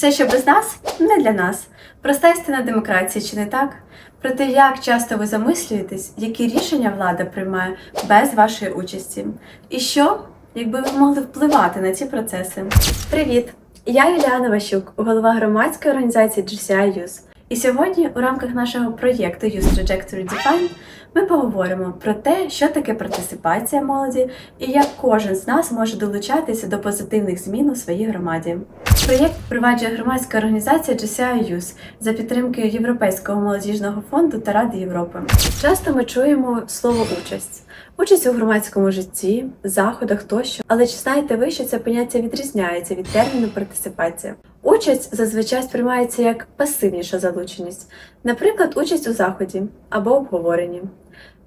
Все, що без нас, не для нас. Проста істина демократії, чи не так? Про те, як часто ви замислюєтесь, які рішення влада приймає без вашої участі, і що, якби ви могли впливати на ці процеси. Привіт! Я Юліана Ващук, голова громадської організації GCI Youth. І сьогодні у рамках нашого проєкту Youth Trajectory Define ми поговоримо про те, що таке партисипація молоді і як кожен з нас може долучатися до позитивних змін у своїй громаді. Проєкт впроваджує громадська організація GCI Youth за підтримкою Європейського молодіжного фонду та Ради Європи. Часто ми чуємо слово участь. Участь у громадському житті, заходах тощо. Але чи знаєте ви, що це поняття відрізняється від терміну партисипація? Участь зазвичай сприймається як пасивніша залученість, наприклад, участь у заході або обговоренні.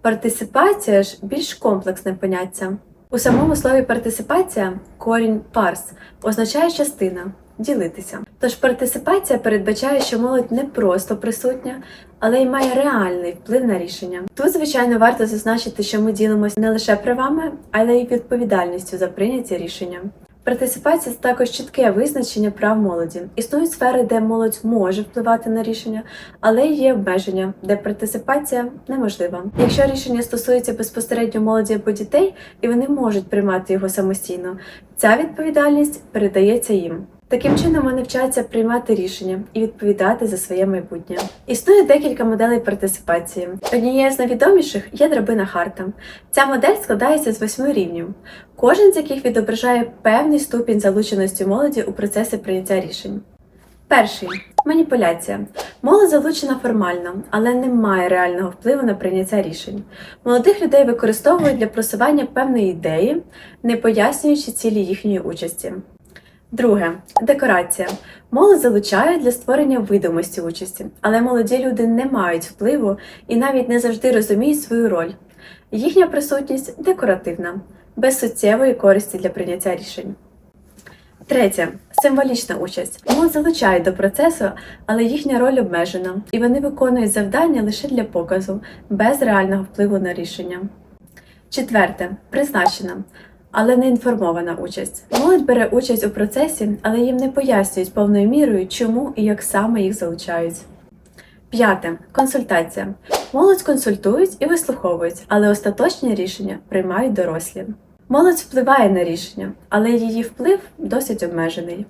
Партисипація ж більш комплексне поняття. У самому слові партисипація корінь парс означає частина ділитися. Тож партисипація передбачає, що молодь не просто присутня, але й має реальний вплив на рішення. Тут, звичайно, варто зазначити, що ми ділимося не лише правами, але й відповідальністю за прийняті рішення. Партисипація це також чітке визначення прав молоді. Існують сфери, де молодь може впливати на рішення, але є обмеження, де партисипація неможлива. Якщо рішення стосується безпосередньо молоді або дітей, і вони можуть приймати його самостійно, ця відповідальність передається їм. Таким чином вони вчаться приймати рішення і відповідати за своє майбутнє. Існує декілька моделей партисипації. Однією з найвідоміших є драбина Харта. Ця модель складається з восьми рівнів, кожен з яких відображає певний ступінь залученості молоді у процеси прийняття рішень. Перший маніпуляція. Молодь залучена формально, але не має реального впливу на прийняття рішень. Молодих людей використовують для просування певної ідеї, не пояснюючи цілі їхньої участі. Друге декорація. Молодь залучають для створення видимості участі, але молоді люди не мають впливу і навіть не завжди розуміють свою роль. Їхня присутність декоративна, без суттєвої користі для прийняття рішень. Третє символічна участь. Молодь залучають до процесу, але їхня роль обмежена, і вони виконують завдання лише для показу, без реального впливу на рішення. Четверте призначена але не інформована участь. Молодь бере участь у процесі, але їм не пояснюють повною мірою, чому і як саме їх залучають. П'яте консультація. Молодь консультують і вислуховують, але остаточні рішення приймають дорослі. Молодь впливає на рішення, але її вплив досить обмежений.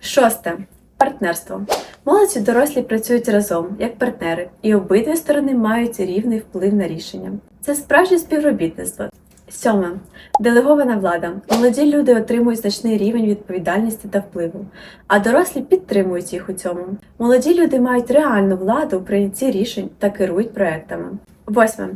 Шосте партнерство. Молодь і дорослі працюють разом як партнери, і обидві сторони мають рівний вплив на рішення. Це справжнє співробітництво. Сьоме делегована влада. Молоді люди отримують значний рівень відповідальності та впливу, а дорослі підтримують їх у цьому. Молоді люди мають реальну владу у прийнятті рішень та керують проектами. Восьме.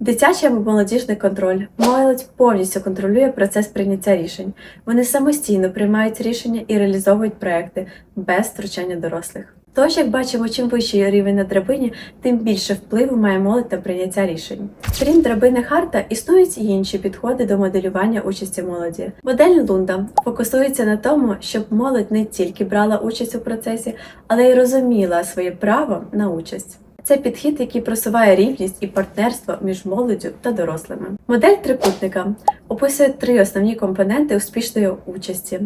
Дитячий або молодіжний контроль. Молодь повністю контролює процес прийняття рішень. Вони самостійно приймають рішення і реалізовують проекти без втручання дорослих. Тож, як бачимо, чим вищий рівень на драбині, тим більше впливу має молодь та прийняття рішень. Крім драбини Харта, існують і інші підходи до моделювання участі молоді. Модель Лунда фокусується на тому, щоб молодь не тільки брала участь у процесі, але й розуміла своє право на участь. Це підхід, який просуває рівність і партнерство між молоддю та дорослими. Модель трикутника описує три основні компоненти успішної участі.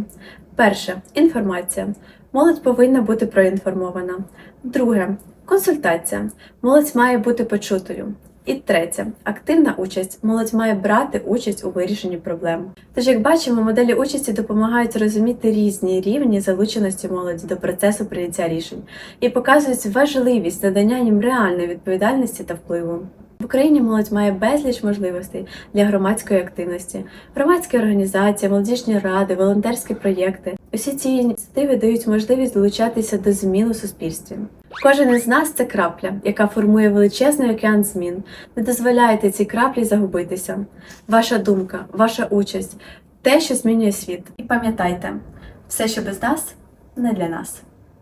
Перше інформація. Молодь повинна бути проінформована. Друге консультація. Молодь має бути почутою. І третє активна участь. Молодь має брати участь у вирішенні проблем. Тож, як бачимо, моделі участі допомагають розуміти різні рівні залученості молоді до процесу прийняття рішень і показують важливість надання їм реальної відповідальності та впливу. В Україні молодь має безліч можливостей для громадської активності, громадські організації, молодіжні ради, волонтерські проєкти. Усі ці ініціативи дають можливість долучатися до змін у суспільстві. Кожен із нас це крапля, яка формує величезний океан змін. Не дозволяйте цій краплі загубитися. Ваша думка, ваша участь те, що змінює світ. І пам'ятайте, все, що без нас, не для нас.